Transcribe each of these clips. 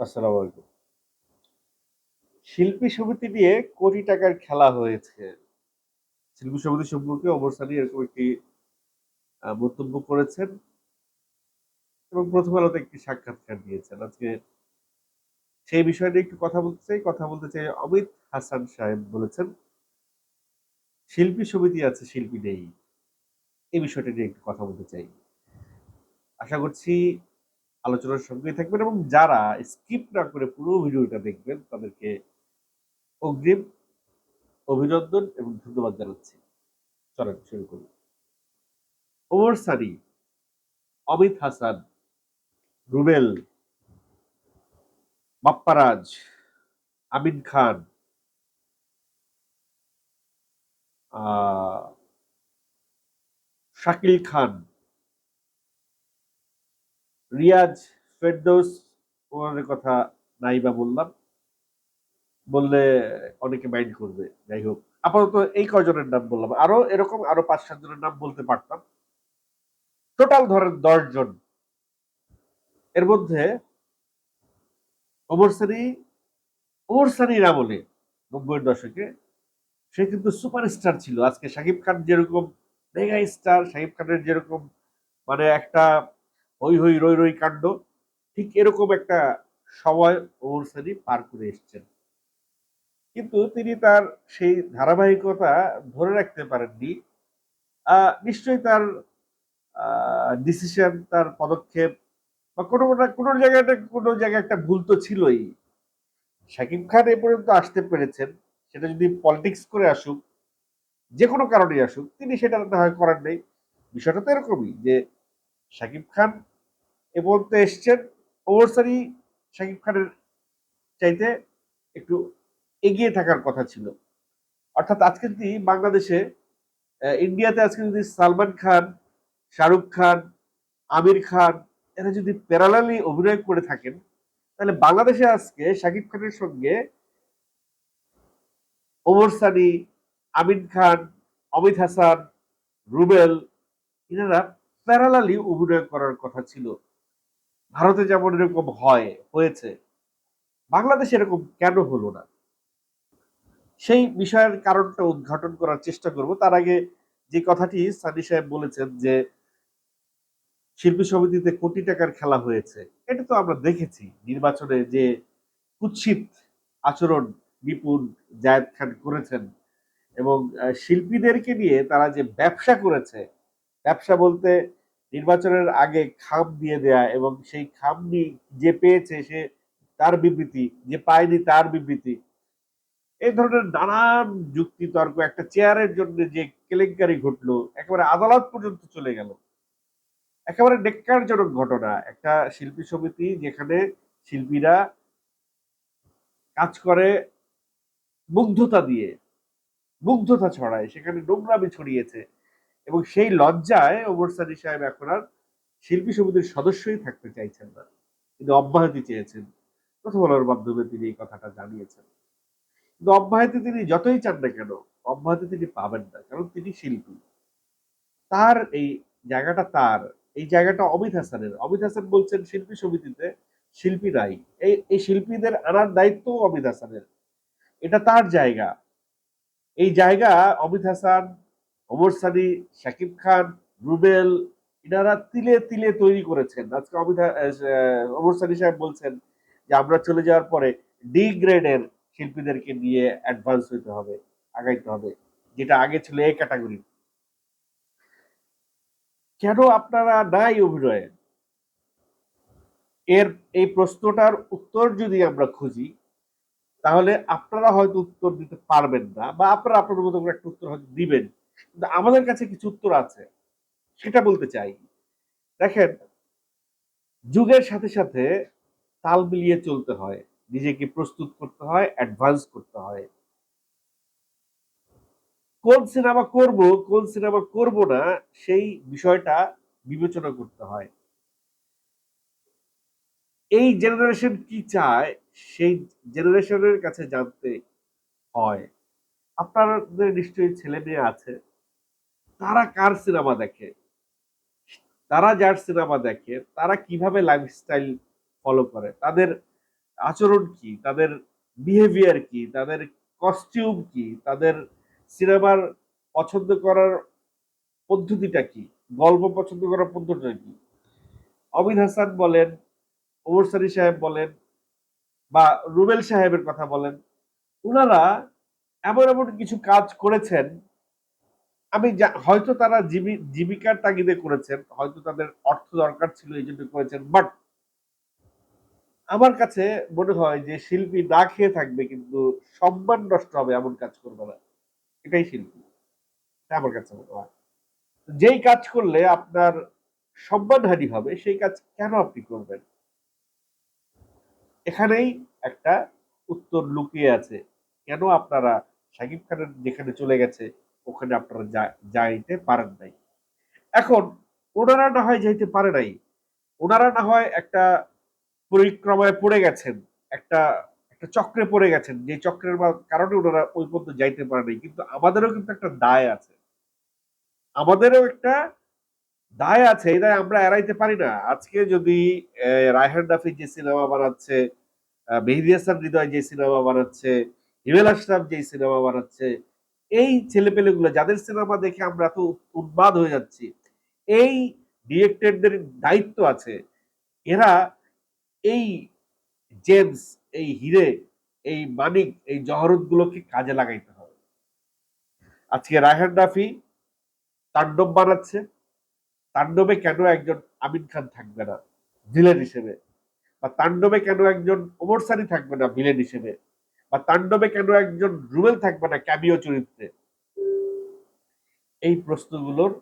আসসালামু আলাইকুম। শিল্পী সমিতি নিয়ে কোটি টাকার খেলা হয়েছে। শিল্পী সমিতি সম্পর্কে ওমর এরকম একটি মন্তব্য করেছেন এবং প্রথম আলোতে একটি সাক্ষাৎকার দিয়েছেন আজকে সেই বিষয় নিয়ে একটু কথা বলতে চাই। কথা বলতে চাই অমিত হাসান সাহেব বলেছেন, শিল্পী সমিতি আছে, শিল্পী নেই। এই বিষয়টা নিয়ে একটু কথা বলতে চাই। আশা করছি আলোচনার সঙ্গেই থাকবেন এবং যারা স্কিপ না করে পুরো ভিডিওটা দেখবেন, তাদেরকে অগ্রিম অভিনন্দন এবং ধন্যবাদ জানাচ্ছি। চলেন, শুরু করি। ওমর সানি, অমিত হাসান, রুবেল, বাপ্পারাজ, আমিন খান শাকিল খান রিয়াজ ফেরদৌস, ওনাদের কথা নাই বা বললাম। বললে অনেকে মাইন্ড করবে, যাই হোক। আপাতত এই কয়জনের নাম বললাম। আরও এরকম আরও পাঁচ, সাত জনের নাম বলতে পারতাম। টোটাল ধরেন দশ জন। এর মধ্যে ওমর ওমর আমলে নব্বইয়ের দশকে সে কিন্তু সুপারস্টার ছিল। আজকে শাকিব খান যেরকম মেগা স্টার, শাকিব খানের যেরকম মানে একটা হই হই রই রই কাণ্ড। ঠিক এরকম একটা সময় ওমর সানি পার করে এসছেন। কিন্তু তিনি তার সেই ধারাবাহিকতা ধরে রাখতে পারেননি। নিশ্চয়ই তার ডিসিশন তার পদক্ষেপ বা কোনো কোনো কোনো জায়গাটা কোনো জায়গায় একটা ভুল তো ছিলই। শাকিব খান এ পর্যন্ত আসতে পেরেছেন। সেটা যদি পলিটিক্স করে আসুক, যে কোনো কারণে আসুক, তিনি সেটা হয় করার নেই। বিষয়টা তো এরকমই যে শাকিব খান এ পর্যন্ত এসছেন ওভারসারি শাকিব খানের চাইতে একটু এগিয়ে থাকার কথা ছিল। অর্থাৎ আজকে যদি বাংলাদেশে ইন্ডিয়াতে আজকে যদি সালমান খান, শাহরুখ খান, আমির খান, এরা যদি প্যারালালি অভিনয় করে থাকেন, তাহলে বাংলাদেশে আজকে শাকিব খানের সঙ্গে ওমর সানি আমিন খান, অমিত হাসান, রুবেল, এনারা প্যারালালি অভিনয় করার কথা ছিল। ভারতে যেমন এরকম হয়, হয়েছে, বাংলাদেশে এরকম কেন হলো না? সেই বিষয়ের কারণটা উদ্ঘাটন করার চেষ্টা করব। তার আগে যে কথাটি সানি সাহেব বলেছেন যে, শিল্পী সমিতিতে কোটি টাকার খেলা হয়েছে, এটা তো আমরা দেখেছি। নির্বাচনে যে কুৎসিত আচরণ বিপুল জায়েদ খান করেছেন এবং শিল্পীদেরকে নিয়ে তারা যে ব্যবসা করেছে, ব্যবসা বলতে নির্বাচনের আগে খাম দিয়ে দেয়া এবং সেই খাম নিয়ে যে পেয়েছে সে তার বিবৃতি, যে পায়নি তার বিবৃতি। এই ধরনের নানান যুক্তি তর্ক একটা চেয়ারের জন্য যে কেলেঙ্কারি ঘটলো, একেবারে আদালত পর্যন্ত চলে গেল। একেবারে নেককারজনক ঘটনা। একটা শিল্পী সমিতি যেখানে শিল্পীরা কাজ করে মুগ্ধতা দিয়ে, মুগ্ধতা ছড়ায়। সেখানে নোংরামি ছড়িয়েছে। এবং সেই লজ্জায় ওমর সানি সাহেব এখন আর শিল্পী সমিতির সদস্যই থাকতে চাইছেন না। তিনি অব্যাহতি চেয়েছেন। প্রথম আলোর মাধ্যমে তিনি এই কথাটা জানিয়েছেন। কিন্তু অব্যাহতি তিনি যতই চান না কেন, অব্যাহতি তিনি পাবেন না, কারণ তিনি শিল্পী। তার এই জায়গাটা তার। এই জায়গাটা অমিত হাসানের। অমিত হাসান বলছেন শিল্পী সমিতিতে শিল্পী নাই। এই এই শিল্পীদের আনার দায়িত্ব অমিত হাসানের। এটা তার জায়গা। এই জায়গা অমিত হাসান ওমর সানি, শাকিব খান, রুবেল এনারা তিলে তিলে তৈরি করেছেন। আজকে অমিত ওমর সানি সাহেব বলছেন যে, আমরা চলে যাওয়ার পরে ডি গ্রেডের শিল্পীদেরকে নিয়ে অ্যাডভান্স হইতে হবে, আগাইতে হবে, যেটা আগে ছিল এ ক্যাটাগরি কেন আপনারা নাই অভিনয়ে? এর, এই প্রশ্নটার উত্তর যদি আমরা খুঁজি, তাহলে আপনারা হয়তো উত্তর দিতে পারবেন না, বা আপনারা আপনার মতো একটা উত্তর হয়তো দিবেন। কিন্তু আমাদের কাছে কিছু উত্তর আছে। সেটা বলতে চাই। দেখেন, যুগের সাথে সাথে তাল মিলিয়ে চলতে হয়। নিজেকে প্রস্তুত করতে হয় অ্যাডভান্স করতে হয়। কোন সিনেমা করব, কোন সিনেমা করব না, সেই বিষয়টা বিবেচনা করতে হয়। এই জেনারেশন কি চায়, সেই জেনারেশনের কাছে জানতে হয়। আপনাদের নিশ্চয়ই ছেলে মেয়ে আছে। তারা কার সিনেমা দেখে? তারা যার সিনেমা দেখে, তারা কীভাবে লাইফস্টাইল ফলো করে? তাদের আচরণ কি? তাদের বিহেভিয়ার কি? তাদের কস্টিউম কি? তাদের সিনেমার পছন্দ করার পদ্ধতিটা কি? গল্প পছন্দ করার পদ্ধতিটা কি? অমিত হাসান বলেন, ওমর সাহেব বলেন, বা রুবেল সাহেবের কথা বলেন ওনারা এমন এমন কিছু কাজ করেছেন, আমি হয়তো তারা জীবি- জীবিকার তাগিদে করেছেন, হয়তো তাদের অর্থ দরকার ছিল এই জন্য করেছেন বাট আমার কাছে মনে হয় যে শিল্পী না খেয়ে থাকবে কিন্তু সম্মান নষ্ট হবে এমন কাজ করবে না। এটাই শিল্পী। আমার কাছে মনে হয়। যেই কাজ করলে আপনার সম্মানহানি হবে, সেই কাজ কেন আপনি করবেন? এখানেই একটা উত্তর লুকিয়ে আছে। কেন আপনারা শাকিব খানের যেখানে চলে গেছে, ওখানে আপনারা যাইতে পারেন নাই। এখন, ওনারা না হয় যাইতে পারে নাই। ওনারা না হয় একটা পরিক্রমায় পড়ে গেছেন, একটা একটা চক্রে পড়ে গেছেন। যে চক্রের কারণে ওনারা ওই পর্যন্ত যাইতে পারে নাই। কিন্তু আমাদেরও কিন্তু একটা দায় আছে। আমাদেরও একটা দায় আছে, এই দায় আমরা এড়াইতে পারি না। আজকে যদি রায়হান রাফি যে সিনেমা বানাচ্ছে মেহেদী হাসান হৃদয় যে সিনেমা বানাচ্ছে হিমেল আশরাফ যে সিনেমা বানাচ্ছে, এই ছেলেপেলেগুলো, যাদের সিনেমা দেখে আমরা এত উন্মাদ হয়ে যাচ্ছি, এই ডিরেক্টরদের দায়িত্ব আছে। এরা এই জেমস, এই হিরে, এই মানিক, এই জহরত গুলোকে কাজে লাগাইতে হবে। আজকে রায়হান রাফি তাণ্ডব বানাচ্ছে। তাণ্ডবে কেন একজন আমিন খান থাকবে না, ভিলেন হিসেবে? বা তাণ্ডবে কেন একজন ওমর সানি থাকবে না, ভিলেন হিসেবে? বা তাণ্ডবে কেন একজন রুবেল থাকবে না ক্যামিও চরিত্রে? এই প্রশ্নগুলোর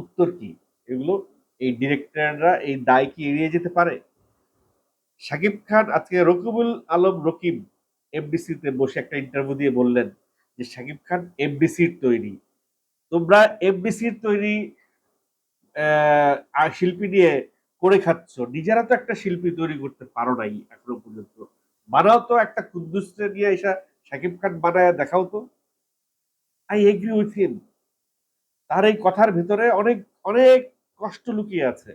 উত্তর কি? এগুলো এই ডিরেক্টররা এই দায় কি এড়িয়ে যেতে পারে? শাকিব খান, আজকে রকিবুল আলম, রকিব এফডিসিতে বসে একটা ইন্টারভিউ দিয়ে বললেন যে, শাকিব খান এফডিসির তৈরি। তোমরা এফডিসির তৈরি শিল্পী নিয়ে করে খাচ্ছ। নিজেরা তো একটা শিল্পী তৈরি করতে পারো নাই এখনও পর্যন্ত। বানাও তো, একটা কুদ্দুসরে নিয়ে এসা শাকিব খান বানায় দেখাও তো। আই এগ্রি উইথ হিম তার এই কথার ভিতরে অনেক অনেক কষ্ট লুকিয়ে আছে।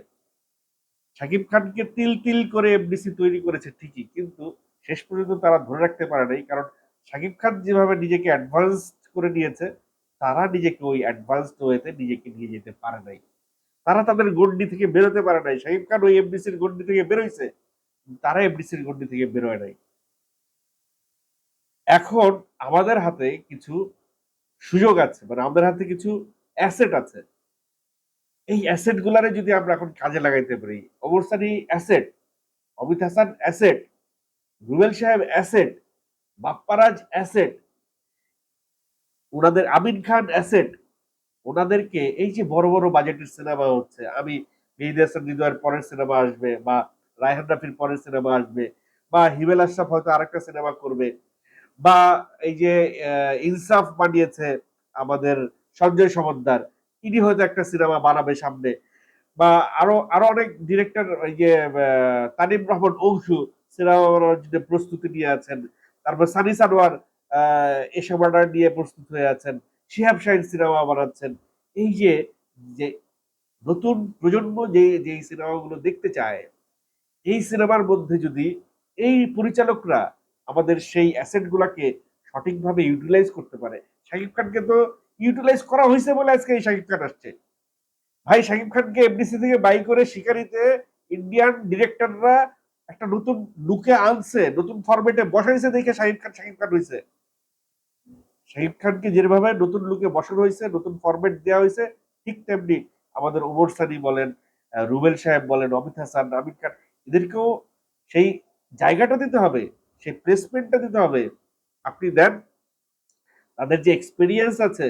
শাকিব খানকে তিল তিল করে এফডিসি তৈরি করেছে ঠিকই, কিন্তু শেষ পর্যন্ত তারা ধরে রাখতে পারে নাই, কারণ শাকিব খান যেভাবে নিজেকে অ্যাডভান্স করে নিয়েছে, তারা নিজেকে ওই অ্যাডভান্সড ওয়েতে নিজেকে নিয়ে যেতে পারে নাই। তারা তাদের গন্ডি থেকে বেরোতে পারে নাই। শাকিব খান ওই এফডিসির গন্ডি থেকে বেরোইছে। তারা এফডিসির গন্ডি থেকে বেরোয় নাই। এখন আমাদের হাতে কিছু সুযোগ আছে মানে আমাদের হাতে কিছু অ্যাসেট আছে। এই অ্যাসেট গুলারে যদি আমরা এখন কাজে লাগাইতে পারি, অবস্থানি অ্যাসেট অমিত হাসান অ্যাসেট রুবেল সাহেব অ্যাসেট বাপ্পারাজ অ্যাসেট ওনাদের আমিন খান অ্যাসেট ওনাদেরকে এই যে বড় বড় বাজেটের সিনেমা হচ্ছে, আমি মেহেদি হাসান হৃদয়ের পরের সিনেমা আসবে বা রায়হান রাফির পরের সিনেমা আসবে, বা হিমেল আশরাফ হয়তো আরেকটা সিনেমা করবে, বা এই যে ইনসাফ বানিয়েছে আমাদের সঞ্জয় সমদ্দার, ইনি হয়তো একটা সিনেমা বানাবে সামনে, বা আরও আরও অনেক ডিরেক্টর এই যে তানিম রহমান অংশু সিনেমা বানানোর জন্য প্রস্তুতি নিয়ে আছেন, তারপর সানি সানোয়ার এসব অর্ডার নিয়ে প্রস্তুত হয়ে আছেন, শিহাব শাহিন সিনেমা বানাচ্ছেন, এই যে যে নতুন প্রজন্ম যে যে সিনেমাগুলো দেখতে চায় এই সিনেমার মধ্যে যদি এই পরিচালকরা আমাদের সেই অ্যাসেট গুলাকে সঠিকভাবে ইউটিলাইজ করতে পারে, শাকিব খানকে তো ইউটিলাইজ করা হয়েছে বলে আজকে এই শাকিব খান আসছে। ভাই, শাকিব খানকে এফডিসি থেকে বাই করে শিকারিতে ইন্ডিয়ান ডিরেক্টররা একটা নতুন লুকে আনছে, নতুন ফরম্যাটে বসাইছে দেখে শাকিব খান শাকিব খান হয়েছে। শাকিব খানকে যেভাবে নতুন লুকে বসানো হয়েছে, নতুন ফরম্যাট দেওয়া হয়েছে, ঠিক তেমনি আমাদের ওমর সানি বলেন রুবেল সাহেব বলেন, অমিত হাসান, আমির খান এদেরকেও সেই জায়গাটা দিতে হবে, সেই প্লেসমেন্টটা দিতে হবে। আপনি দেন, তাদের যে এক্সপিরিয়েন্স আছে,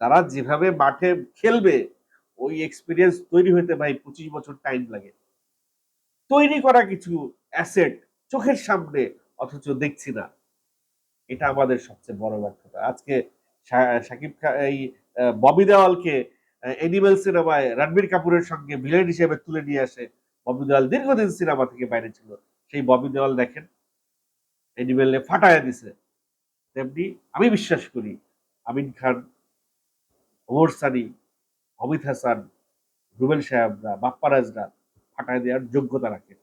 তারা যেভাবে মাঠে খেলবে, ওই এক্সপিরিয়েন্স তৈরি হতে ভাই পঁচিশ বছর টাইম লাগে। তৈরি করা কিছু অ্যাসেট চোখের সামনে, অথচ দেখছি না। এটা আমাদের সবচেয়ে বড় ব্যর্থতা আজকে শাকিব খান এই ববি দেওয়ালকে এনিমেল সিনেমায় রণবীর কাপুরের সঙ্গে ভিলেন হিসেবে তুলে নিয়ে আসে ববি দেওয়াল দীর্ঘদিন সিনেমা থেকে বাইরে ছিল। সেই ববি দেওয়াল দেখেন এনিমেলে ফাটায় দিছে। তেমনি আমি বিশ্বাস করি, আমিন খান, ওমর সানি, অমিত হাসান, রুবেল সাহেবরা বাপ্পারাজরা ফাটায় দেওয়ার যোগ্যতা রাখে